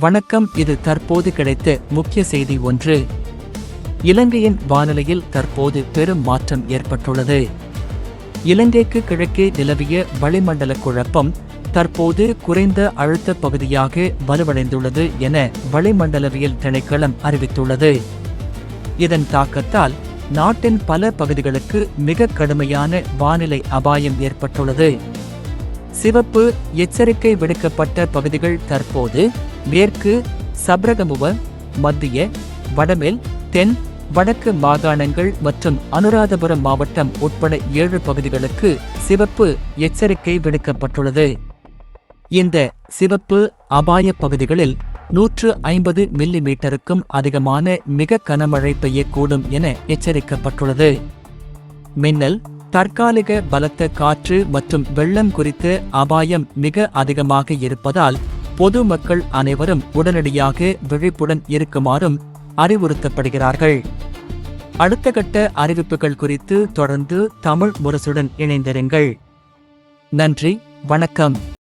வணக்கம் இது தற்போது கிடைத்த முக்கிய செய்தி ஒன்று. இலங்கையின் வானிலையில் தற்போது பெரும் மாற்றம் ஏற்பட்டுள்ளது. இலங்கைக்கு கிழக்கே நிலவிய வளிமண்டல குழப்பம் தற்போது குறைந்த அழுத்த பகுதியாக வலுவடைந்துள்ளது என வளிமண்டலவியல் திணைக்களம் அறிவித்துள்ளது. இதன் தாக்கத்தால் நாட்டின் பல பகுதிகளுக்கு மிக கடுமையான வானிலை அபாயம் ஏற்பட்டுள்ளது. சிவப்பு எச்சரிக்கை விடுக்கப்பட்ட பகுதிகள் தற்போது மேற்கு சப்ரகமுவ மத்திய வடமேல் தென் வடக்கு மாகாணங்கள் மற்றும் அனுராதபுரம் மாவட்டம் உட்பட ஏழு பகுதிகளுக்கு சிவப்பு எச்சரிக்கை விடுக்கப்பட்டுள்ளது. இந்த சிவப்பு அபாய பகுதிகளில் நூற்று ஐம்பது மில்லி மீட்டருக்கும் அதிகமான மிக கனமழை பெய்யக்கூடும் என எச்சரிக்கப்பட்டுள்ளது. மின்னல் தற்காலிக பலத்த காற்று மற்றும் வெள்ளம் குறித்து அபாயம் மிக அதிகமாக இருப்பதால் பொதுமக்கள் அனைவரும் உடனடியாக விழிப்புடன் இருக்குமாறும் அறிவுறுத்தப்படுகிறார்கள். அடுத்த கட்ட அறிவிப்புகள் குறித்து தொடர்ந்து தமிழ் முரசுடன் இணைந்திருங்கள். நன்றி வணக்கம்.